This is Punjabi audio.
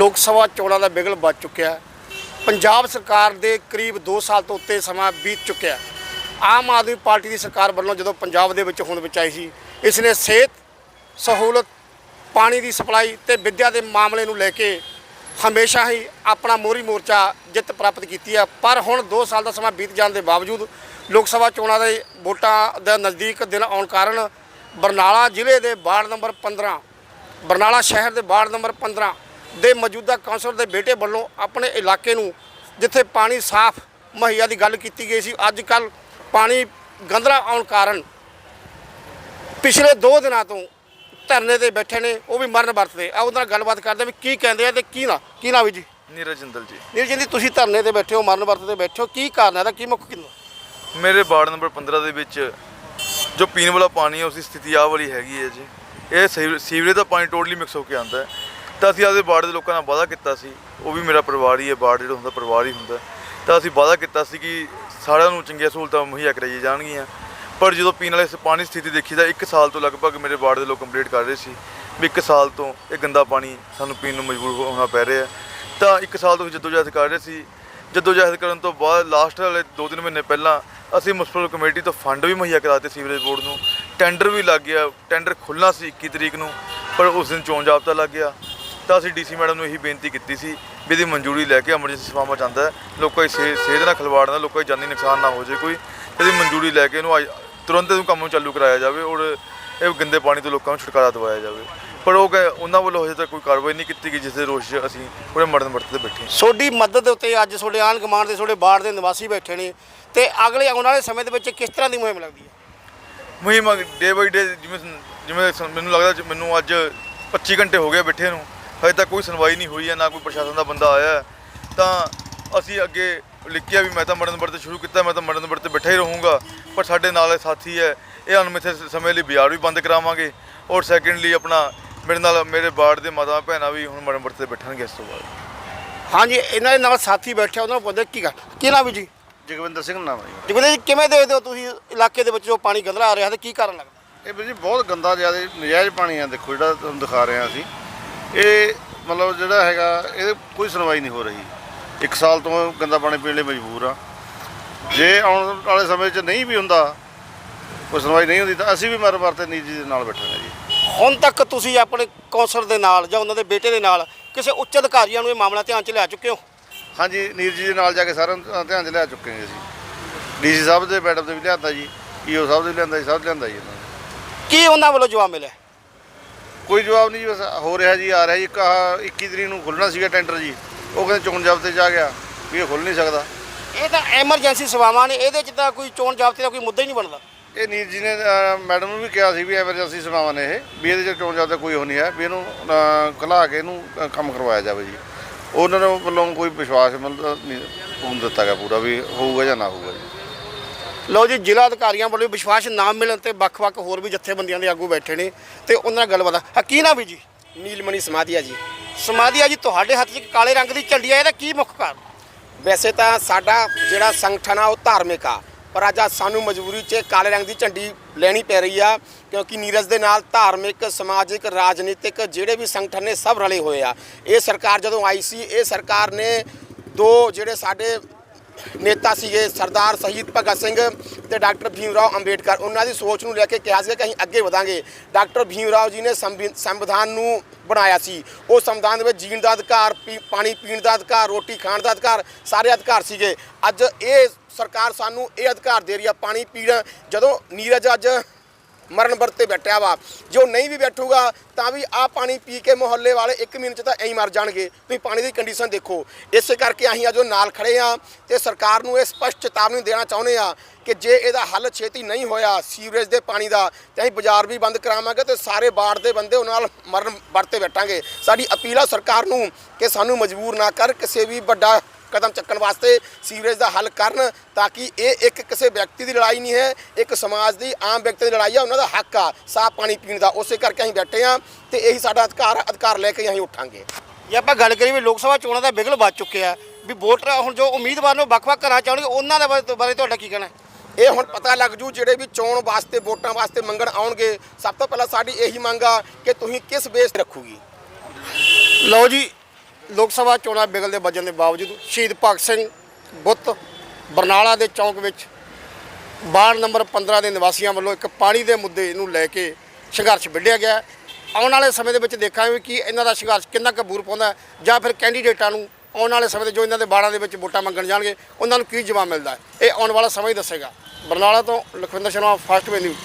ਲੋਕ ਸਭਾ ਚੋਣਾਂ ਦਾ ਬਿਗਲ ਵੱਜ ਚੁੱਕਿਆ ਪੰਜਾਬ ਸਰਕਾਰ ਦੇ ਕਰੀਬ 2 ਸਾਲ ਤੋਂ ਉੱਤੇ ਸਮਾਂ ਬੀਤ ਚੁੱਕਿਆ ਆਮ ਆਦਮੀ ਪਾਰਟੀ ਦੀ ਸਰਕਾਰ ਵੱਲੋਂ ਜਦੋਂ ਪੰਜਾਬ ਦੇ ਵਿੱਚ ਹੋਂਦ ਵਿੱਚ ਆਈ ਸੀ, ਇਸ ਨੇ ਸਿਹਤ, ਸਹੂਲਤ, ਪਾਣੀ ਦੀ ਸਪਲਾਈ ਤੇ ਵਿੱਦਿਆ ਦੇ ਮਾਮਲੇ ਨੂੰ ਲੈ ਕੇ ਹਮੇਸ਼ਾ ਹੀ ਆਪਣਾ ਮੋਹਰੀ ਮੋਰਚਾ ਜਿੱਤ ਪ੍ਰਾਪਤ ਕੀਤੀ ਹੈ। ਪਰ ਹੁਣ 2 ਸਾਲ ਦਾ ਸਮਾਂ ਬੀਤ ਜਾਣ ਦੇ ਬਾਵਜੂਦ ਲੋਕ ਸਭਾ ਚੋਣਾਂ ਦੇ ਵੋਟਾਂ ਦਾ ਨਜ਼ਦੀਕ ਦਿਨ ਆਉਣ ਕਾਰਨ ਬਰਨਾਲਾ ਜ਼ਿਲ੍ਹੇ ਦੇ ਵਾਰਡ ਨੰਬਰ 15 ਬਰਨਾਲਾ ਸ਼ਹਿਰ ਦੇ ਵਾਰਡ ਨੰਬਰ 15 ਦੇ ਮੌਜੂਦਾ ਕੌਂਸਲਰ ਦੇ ਬੇਟੇ ਵੱਲੋਂ ਆਪਣੇ ਇਲਾਕੇ ਨੂੰ ਜਿੱਥੇ ਪਾਣੀ ਸਾਫ਼ ਮੁਹੱਈਆ ਦੀ ਗੱਲ ਕੀਤੀ ਗਈ ਸੀ ਅੱਜ ਕੱਲ ਪਾਣੀ ਗੰਦਲਾ ਆਉਣ ਕਾਰਨ ਪਿਛਲੇ 2 ਦਿਨਾਂ ਤੋਂ ਧਰਨੇ ਤੇ ਬੈਠੇ ਨੇ ਉਹ ਵੀ ਮਰਨ ਵਰਤਦੇ। ਆ ਉਹਦੇ ਨਾਲ ਗੱਲਬਾਤ ਕਰਦੇ ਵੀ ਕੀ ਕਹਿੰਦੇ ਆ ਤੇ ਕੀ ਨਾ ਕੀ ਨਾ ਵੀ ਜੀ? ਨੀਰਜ ਜਿੰਦਲ ਜੀ। ਵੀਰ ਜੀ ਤੁਸੀਂ ਧਰਨੇ ਤੇ ਬੈਠੇ ਹੋ ਮਰਨ ਵਰਤਦੇ ਬੈਠੇ ਹੋ ਕੀ ਕਾਰਨ ਹੈ ਦਾ ਕੀ ਮੁੱਖ ਕਿੰਨਾ? ਮੇਰੇ ਵਾਰਡ ਨੰਬਰ 15 ਦੇ ਵਿੱਚ ਜੋ ਪੀਣ ਵਾਲਾ ਪਾਣੀ ਹੈ ਉਸ ਦੀ ਸਥਿਤੀ ਆਹ ਵਾਲੀ ਹੈਗੀ ਹੈ ਜੀ। ਇਹ ਸੀਵ- ਸੀਵਰੇਜ ਦਾ ਪਾਣੀ ਟੋਟਲੀ ਮਿਕਸ ਹੋ ਕੇ ਆਉਂਦਾ ਹੈ। ਤਾਂ ਅਸੀਂ ਆਪਦੇ ਵਾਰਡ ਦੇ ਲੋਕਾਂ ਨਾਲ ਵਾਅਦਾ ਕੀਤਾ ਸੀ, ਉਹ ਵੀ ਮੇਰਾ ਪਰਿਵਾਰ ਹੀ ਹੈ, ਵਾਰਡ ਜਿਹੜਾ ਹੁੰਦਾ ਪਰਿਵਾਰ ਹੀ ਹੁੰਦਾ। ਤਾਂ ਅਸੀਂ ਵਾਅਦਾ ਕੀਤਾ ਸੀ ਕਿ ਸਾਰਿਆਂ ਨੂੰ ਚੰਗੀਆਂ ਸਹੂਲਤਾਂ ਮੁਹੱਈਆ ਕਰਾਈਆਂ ਜਾਣਗੀਆਂ। ਪਰ ਜਦੋਂ ਪੀਣ ਵਾਲੇ ਪਾਣੀ ਦੀ ਸਥਿਤੀ ਦੇਖੀ ਤਾਂ 1 ਸਾਲ ਤੋਂ ਲਗਭਗ ਮੇਰੇ ਵਾਰਡ ਦੇ ਲੋਕ ਕੰਪਲੀਟ ਕਰ ਰਹੇ ਸੀ ਵੀ 1 ਸਾਲ ਤੋਂ ਇਹ ਗੰਦਾ ਪਾਣੀ ਸਾਨੂੰ ਪੀਣ ਨੂੰ ਮਜਬੂਰ ਹੋਣਾ ਪੈ ਰਿਹਾ। ਤਾਂ 1 ਸਾਲ ਤੋਂ ਜਦੋਜਹਿਦ ਕਰ ਰਹੇ ਸੀ। ਜਦੋਜਹਿਦ ਕਰਨ ਤੋਂ ਬਾਅਦ ਲਾਸਟ ਵਾਲੇ 2-3 ਮਹੀਨੇ ਪਹਿਲਾਂ ਅਸੀਂ ਮੁਨਸਪਲ ਕਮੇਟੀ ਤੋਂ ਫੰਡ ਵੀ ਮੁਹੱਈਆ ਕਰਾਤੇ ਸੀਵਰੇਜ ਬੋਰਡ ਨੂੰ। ਟੈਂਡਰ ਵੀ ਲੱਗ ਗਿਆ ਟੈਂਡਰ ਖੁੱਲ੍ਹਣਾ ਸੀ 21 ਤਰੀਕ ਨੂੰ, ਪਰ ਉਸ ਦਿਨ ਚੋਣ ਜਾਬਤਾ ਲੱਗ ਗਿਆ। ਤਾਂ ਅਸੀਂ ਡੀਸੀ ਮੈਡਮ ਨੂੰ ਇਹੀ ਬੇਨਤੀ ਕੀਤੀ ਸੀ ਵੀ ਇਹਦੀ ਮਨਜ਼ੂਰੀ ਲੈ ਕੇ ਐਮਰਜੈਂਸੀ ਸੇਵਾਵਾਂ ਚਾਹੁੰਦਾ ਲੋਕਾਂ ਦੀ ਸਿਹ- ਸਿਹਤ ਨਾਲ ਖਿਲਵਾੜ ਨਾ ਲੋਕਾਂ ਦੀ ਜਾਨੀ ਨੁਕਸਾਨ ਨਾ ਹੋ ਜਾਏ ਕੋਈ। ਇਹਦੀ ਮਨਜ਼ੂਰੀ ਲੈ ਕੇ ਇਹਨੂੰ ਅੱਜ- ਤੁਰੰਤ ਇਹਨੂੰ ਕੰਮ ਨੂੰ ਚਾਲੂ ਕਰਾਇਆ ਜਾਵੇ ਔਰ ਇਹ ਗੰਦੇ ਪਾਣੀ ਤੋਂ ਲੋਕਾਂ ਨੂੰ ਛੁਟਕਾਰਾ ਦਿਵਾਇਆ ਜਾਵੇ। ਪਰ ਉਹ ਕਹੇ ਉਹਨਾਂ ਵੱਲੋਂ ਹਜੇ ਤੱਕ ਕੋਈ ਕਾਰਵਾਈ ਨਹੀਂ ਕੀਤੀ ਗਈ ਜਿਸ ਦੇ ਰੋਸ਼ ਅਸੀਂ ਪੂਰੇ ਮਰਨ ਵਰਤ ਤੇ ਬੈਠੇ ਸੋਡੀ ਮਦਦ ਦੇ ਉੱਤੇ ਅੱਜ ਤੁਹਾਡੇ ਆਣ ਕਮਾਂਡ ਦੇ ਤੁਹਾਡੇ ਬਾੜ ਦੇ ਨਿਵਾਸੀ ਬੈਠੇ ਨੇ ਤੇ ਅਗਲੇ ਆਉਣ ਵਾਲੇ ਸਮੇਂ ਦੇ ਵਿੱਚ ਕਿਸ ਤਰ੍ਹਾਂ ਦੀ ਮੁਹਿੰਮ ਲੱਗਦੀ ਹੈ? ਮੁਹਿੰਮ ਡੇ ਬਾਈ ਡੇ ਜਿਵੇਂ ਜਿਵੇਂ ਮੈਨੂੰ ਲੱਗਦਾ ਜ- ਮੈਨੂੰ ਅੱਜ 25 ਘੰਟੇ ਹੋ ਗਏ ਬੈਠੇ ਨੂੰ। ਹਜੇ ਤੱਕ ਕੋਈ ਸੁਣਵਾਈ ਨਹੀਂ ਹੋਈ ਹੈ ਨਾ ਕੋਈ ਪ੍ਰਸ਼ਾਸਨ ਦਾ ਬੰਦਾ ਆਇਆ ਹੈ। ਤਾਂ ਅਸੀਂ ਅੱਗੇ ਲਿਖਿਆ ਵੀ ਮੈਂ ਤਾਂ ਮਰਨ ਨੰਬਰ ਤੇ ਸ਼ੁਰੂ ਕੀਤਾ ਮੈਂ ਤਾਂ ਮਰਨ ਨੰਬਰ ਤੇ ਬੈਠਾ ਹੀ ਰਹੂੰਗਾ। ਪਰ ਸਾਡੇ ਨਾਲ ਇਹ ਸਾਥੀ ਹੈ ਇਹ ਅਨਮਿੱਥੇ ਸ- ਸਮੇਂ ਲਈ ਬਾਜ਼ਾਰ ਵੀ ਬੰਦ ਕਰਾਵਾਂਗੇ। ਔਰ ਸੈਕੰਡਲੀ ਆਪਣਾ ਮੇਰੇ ਨਾਲ ਮੇਰੇ ਬਾੜ ਦੇ ਮਾਤਾ ਭੈਣਾਂ ਵੀ ਹੁਣ ਮਰਨ ਨੰਬਰ ਤੇ ਬੈਠਣਗੇ ਇਸ ਤੋਂ ਬਾਅਦ। ਹਾਂਜੀ ਇਹਨਾਂ ਦੇ ਨਾਲ ਸਾਥੀ ਬੈਠੇ ਆ, ਉਹਨਾਂ ਨੂੰ ਪੁੱਛਦੇ ਕੀ ਗੱਲ? ਕੀ ਨਾ ਵੀ ਜੀ? ਜਗਵਿੰਦਰ ਸਿੰਘ ਨਾਮ ਹੈ ਜੀ। ਜਗਵਿੰਦਰ ਜੀ ਕਿਵੇਂ ਦੇਖਦੇ ਹੋ ਤੁਸੀਂ ਇਲਾਕੇ ਦੇ ਵਿੱਚ ਜੋ ਪਾਣੀ ਗੰਦਲਾ ਆ ਰਿਹਾ ਤੇ ਕੀ ਕਾਰਨ ਲੱਗਦਾ? ਇਹ ਵੀਰ ਜੀ ਬਹੁਤ ਗੰਦਾ ਜ਼ਿਆਦਾ ਨਜਾਇਜ਼ ਪਾਣੀ ਆ ਦੇਖੋ ਜਿਹੜਾ ਤੁਹਾਨੂੰ ਦਿਖਾ ਰਹੇ ਹਾਂ ਅਸੀਂ। ਇਹ ਮਤਲਬ ਜਿਹੜਾ ਹੈਗਾ ਇਹਦੇ ਕੋਈ ਸੁਣਵਾਈ ਨਹੀਂ ਹੋ ਰਹੀ। ਇੱਕ ਸਾਲ ਤੋਂ ਗੰਦਾ ਪਾਣੀ ਪੀਣ ਲਈ ਮਜਬੂਰ ਆ। ਜੇ ਆਉਣ ਵਾਲੇ ਸਮੇਂ 'ਚ ਨਹੀਂ ਵੀ ਹੁੰਦਾ ਕੋਈ ਸੁਣਵਾਈ ਨਹੀਂ ਹੁੰਦੀ ਤਾਂ ਅਸੀਂ ਵੀ ਮਰ ਮਰ ਤੇ ਨੀਜੀ ਦੇ ਨਾਲ ਬੈਠਾਂਗੇ ਜੀ। ਹੁਣ ਤੱਕ ਤੁਸੀਂ ਆਪਣੇ ਕੌਂਸਲਰ ਦੇ ਨਾਲ ਜਾਂ ਉਹਨਾਂ ਦੇ ਬੇਟੇ ਦੇ ਨਾਲ ਕਿਸੇ ਉੱਚ ਅਧਿਕਾਰੀਆਂ ਨੂੰ ਇਹ ਮਾਮਲਾ ਧਿਆਨ 'ਚ ਲਿਆ ਚੁੱਕੇ ਹੋ? ਹਾਂਜੀ ਨੀਰ ਜੀ ਦੇ ਨਾਲ ਜਾ ਕੇ ਸਾਰਿਆਂ ਨੂੰ ਧਿਆਨ 'ਚ ਲਿਆ ਚੁੱਕੇ ਹਾਂ ਅਸੀਂ। ਡੀਸੀ ਸਾਹਿਬ ਦੇ ਮੈਡਮ ਦੇ ਵੀ ਲਿਆਂਦਾ ਜੀ ਈਓ ਸਾਹਿਬ ਦੇ ਵੀ ਲਿਆਂਦਾ ਜੀ ਸਭ ਲਿਆਂਦਾ ਜੀ ਇਹਨਾਂ ਨੇ। ਕੀ ਉਹਨਾਂ ਵੱਲੋਂ ਜਵਾਬ ਮਿਲਿਆ? ਕੋਈ ਜਵਾਬ ਨਹੀਂ ਜੀ ਬਸ ਹੋ ਰਿਹਾ ਜੀ ਆ ਰਿਹਾ ਜੀ। ਇੱਕ ਆਹ 21 ਤਰੀਕ ਨੂੰ ਖੁੱਲਣਾ ਸੀਗਾ ਟੈਂਡਰ ਜੀ। ਉਹ ਕਹਿੰਦੇ ਚੋਣ ਜਾਬਤੇ 'ਚ ਆ ਗਿਆ ਵੀ ਇਹ ਖੁੱਲ ਨਹੀਂ ਸਕਦਾ। ਇਹ ਤਾਂ ਐਮਰਜੈਂਸੀ ਸੇਵਾਵਾਂ ਨੇ ਇਹਦੇ 'ਚ ਤਾਂ ਕੋਈ ਚੋਣ ਜਾਬਤੇ ਦਾ ਕੋਈ ਮੁੱਦਾ ਹੀ ਨਹੀਂ ਬਣਦਾ। ਇਹ ਨੀਰ ਜੀ ਨੇ ਅਹ, ਮੈਡਮ ਨੂੰ ਵੀ ਕਿਹਾ ਸੀ ਵੀ ਐਮਰਜੈਂਸੀ ਸੇਵਾਵਾਂ ਨੇ ਇਹ ਵੀ ਇਹਦੇ 'ਚ ਚੋਣ ਜਾਬਤਾ ਕੋਈ ਹੋ ਨਹੀਂ ਹੈ ਵੀ ਇਹਨੂੰ ਕਲਾ ਕੇ ਇਹਨੂੰ ਅਹ, ਕੰਮ ਕਰਵਾਇਆ ਜਾਵੇ ਜੀ। ਉਹਨਾਂ ਨੂੰ ਵੱਲੋਂ ਕੋਈ ਵਿਸ਼ਵਾਸ ਮਤਲਬ ਨਹੀਂ ਪੂਰਨ ਦਿੱਤਾ ਗਿਆ ਪੂਰਾ ਵੀ ਹੋਊਗਾ ਜਾਂ ਨਾ ਹੋਊਗਾ ਜੀ। ਲਓ ਜੀ ਜ਼ਿਲ੍ਹਾ ਅਧਿਕਾਰੀਆਂ ਵੱਲੋਂ ਵਿਸ਼ਵਾਸ ਨਾ ਮਿਲਣ ਤੇ ਵੱਖ-ਵੱਖ ਹੋਰ ਵੀ ਜਥੇਬੰਦੀਆਂ ਦੇ ਆਗੂ ਬੈਠੇ ਨੇ ਤੇ ਉਹਨਾਂ ਨਾਲ ਗੱਲਬਾਤ ਆ। ਕੀ ਨਾ ਵੀ ਜੀ? ਨੀਲਮਣੀ ਸਮਾਧੀਆ ਜੀ। ਸਮਾਧੀਆ ਜੀ ਤੁਹਾਡੇ ਹੱਥ 'ਚ ਕਾਲੇ ਰੰਗ ਦੀ ਝੰਡੀ ਆ ਇਹਦਾ ਕੀ ਮੁੱਖ ਕਾਰਨ? ਵੈਸੇ ਤਾਂ ਸਾਡਾ ਜਿਹੜਾ ਸੰਗਠਨ ਆ ਉਹ ਧਾਰਮਿਕ ਆ ਪਰ ਅੱਜ ਸਾਨੂੰ ਮਜਬੂਰੀ 'ਚ ਕਾਲੇ ਰੰਗ ਦੀ ਝੰਡੀ ਲੈਣੀ ਪੈ ਰਹੀ ਆ ਕਿਉਂਕਿ ਨੀਰਜ ਦੇ ਨਾਲ ਧਾਰਮਿਕ ਸਮਾਜਿਕ ਰਾਜਨੀਤਿਕ ਜਿਹੜੇ ਵੀ ਸੰਗਠਨ ਨੇ ਸਭ ਰਲੇ ਹੋਏ ਆ। ਇਹ ਸਰਕਾਰ ਜਦੋਂ ਆਈ ਸੀ ਇਹ ਸਰਕਾਰ ਨੇ ਦੋ ਜਿਹੜੇ ਸਾਡੇ ਨੇਤਾ ਸੀਗੇ ਸਰਦਾਰ ਸ਼ਹੀਦ ਭਗਤ ਸਿੰਘ ਤੇ ਡਾਕਟਰ ਭੀਮ ਰਾਓ ਅੰਬੇਡਕਰ। ਉਹਨਾਂ ਦੀ ਸੋਚ ਨੂੰ ਲੈ ਕੇ ਕਿਹਾ ਸੀ ਕਿ ਅਸੀਂ ਅੱਗੇ ਵਧਾਂਗੇ। ਡਾਕਟਰ ਭੀਮ ਰਾਓ ਜੀ ਨੇ ਸੰਵਿ- ਸੰਵਿਧਾਨ ਨੂੰ ਬਣਾਇਆ ਸੀ। ਉਹ ਸੰਵਿਧਾਨ ਦੇ ਵਿੱਚ ਜੀਣ ਦਾ ਅਧਿਕਾਰ, ਪੀ- ਪਾਣੀ ਪੀਣ ਦਾ ਅਧਿਕਾਰ, ਰੋਟੀ ਖਾਣ ਦਾ ਅਧਿਕਾਰ, ਸਾਰੇ ਅਧਿਕਾਰ ਸੀਗੇ। ਅੱਜ ਇਹ ਸਰਕਾਰ ਸਾਨੂੰ ਇਹ ਅਧਿਕਾਰ ਦੇ ਰਹੀ ਆ, ਪਾਣੀ ਪੀਣ। ਜਦੋਂ ਨੀਰਜ ਅੱਜ ਮਰਨ ਵਰਤ ਤੇ ਬੈਠਿਆ ਵਾ। ਜੋ ਨਹੀਂ ਵੀ ਬੈਠੂਗਾ, ਤਾਂ ਵੀ ਆ ਪਾਣੀ ਪੀ ਕੇ ਮੁਹੱਲੇ ਵਾਲੇ 1 ਮਹੀਨੇ ਚ ਤਾਂ ਐਂ ਮਰ ਜਾਣਗੇ। ਤੁਸੀਂ ਪਾਣੀ ਦੀ ਕੰਡੀਸ਼ਨ ਦੇਖੋ। ਇਸੇ ਕਰਕੇ ਅਸੀਂ ਅੱਜ ਉਹ ਨਾਲ ਖੜੇ ਆ ਤੇ ਸਰਕਾਰ ਨੂੰ ਇਹ ਸਪਸ਼ਟ ਚੇਤਾਵਨੀ ਦੇਣਾ ਚਾਹੁੰਦੇ ਆ ਕਿ ਜੇ ਇਹਦਾ ਹੱਲ ਛੇਤੀ ਨਹੀਂ ਹੋਇਆ ਸੀਵਰੇਜ ਦੇ ਪਾਣੀ ਦਾ, ਤੇ ਅਸੀਂ ਬਾਜ਼ਾਰ ਵੀ ਬੰਦ ਕਰਾਵਾਂਗੇ ਤੇ ਸਾਰੇ ਬਾੜ ਦੇ ਬੰਦੇ ਉਹਨਾਂ ਨਾਲ ਮਰਨ ਵਰਤੇ ਬੈਠਾਂਗੇ। ਸਾਡੀ ਅਪੀਲ ਆ ਸਰਕਾਰ ਨੂੰ ਕਿ ਸਾਨੂੰ ਮਜਬੂਰ ਨਾ ਕਰ, ਕਿਸੇ ਵੀ ਵੱਡਾ ਕਦਮ ਚੱਕਣ ਵਾਸਤੇ ਸੀਵਰੇਜ ਦਾ ਹੱਲ ਕਰਨ ਤਾਂ ਕਿ ਇਹ ਇੱਕ ਕਿਸੇ ਵਿਅਕਤੀ ਦੀ ਲੜਾਈ ਨਹੀਂ ਹੈ ਇੱਕ ਸਮਾਜ ਦੀ ਆਮ ਵਿਅਕਤੀ ਦੀ ਲੜਾਈ ਆ ਉਹਨਾਂ ਦਾ ਹੱਕ ਆ ਸਾਫ਼ ਪਾਣੀ ਪੀਣ ਦਾ। ਉਸੇ ਕਰਕੇ ਅਸੀਂ ਬੈਠੇ ਆ ਤੇ ਇਹੀ ਸਾਡਾ ਅਧਿਕਾਰ ਅਧਿਕਾਰ ਲੈ ਕੇ ਅਸੀਂ ਉੱਠਾਂਗੇ। ਜੇ ਆਪਾਂ ਗੱਲ ਕਰੀਏ ਵੀ ਲੋਕ ਸਭਾ ਚੋਣਾਂ ਦਾ ਬਿਗਲ ਵੱਜ ਚੁੱਕਿਆ ਵੀ ਵੋਟਰ ਹੁਣ ਜੋ ਉਮੀਦਵਾਰ ਨੇ ਉਹ ਵੱਖ-ਵੱਖ ਘਰਾਂ ਚਾਹੁੰਦੇ ਉਹਨਾਂ ਦੇ ਬਾਰੇ ਬਾਰੇ ਤੁਹਾਡਾ ਕੀ ਕਹਿਣਾ ਹੈ? ਇਹ ਹੁਣ ਪਤਾ ਲੱਗ ਜੂ ਜਿਹੜੇ ਵੀ ਚੋਣ ਵਾਸਤੇ ਵੋਟਾਂ ਵਾਸਤੇ ਮੰਗਣ ਆਉਣਗੇ ਸਭ ਤੋਂ ਪਹਿਲਾਂ ਸਾਡੀ ਇਹੀ ਮੰਗ ਆ ਕਿ ਤੁਸੀਂ ਕਿਸ ਬੇਸ ਤੇ ਰੱਖੂਗੀ? ਲਓ ਜੀ ਲੋਕ ਸਭਾ ਚੋਣਾਂ ਬਿਗਲ ਦੇ ਵੱਜਣ ਦੇ ਬਾਵਜੂਦ ਸ਼ਹੀਦ ਭਗਤ ਸਿੰਘ ਬੁੱਤ ਬਰਨਾਲਾ ਦੇ ਚੌਂਕ ਵਿੱਚ ਵਾਰਡ ਨੰਬਰ 15 ਦੇ ਨਿਵਾਸੀਆਂ ਵੱਲੋਂ ਇੱਕ ਪਾਣੀ ਦੇ ਮੁੱਦੇ ਨੂੰ ਲੈ ਕੇ ਸੰਘਰਸ਼ ਵਿੱਢਿਆ ਗਿਆ ਆਉਣ ਵਾਲੇ ਸਮੇਂ ਦੇ ਵਿੱਚ ਦੇਖਾਂਗੇ ਕਿ ਇਹਨਾਂ ਦਾ ਸੰਘਰਸ਼ ਕਿੰਨਾ ਕਬੂਰ ਪਾਉਂਦਾ ਜਾਂ ਫਿਰ ਕੈਂਡੀਡੇਟਾਂ ਨੂੰ ਆਉਣ ਵਾਲੇ ਸਮੇਂ ਦੇ ਜੋ ਇਹਨਾਂ ਦੇ ਬਾੜਾਂ ਦੇ ਵਿੱਚ ਵੋਟਾਂ ਮੰਗਣ ਜਾਣਗੇ, ਉਹਨਾਂ ਨੂੰ ਕੀ ਜਵਾਬ ਮਿਲਦਾ ਇਹ ਆਉਣ ਵਾਲਾ ਸਮਾਂ ਹੀ ਦੱਸੇਗਾ। ਬਰਨਾਲਾ ਤੋਂ Lakhwinder Sharma first way news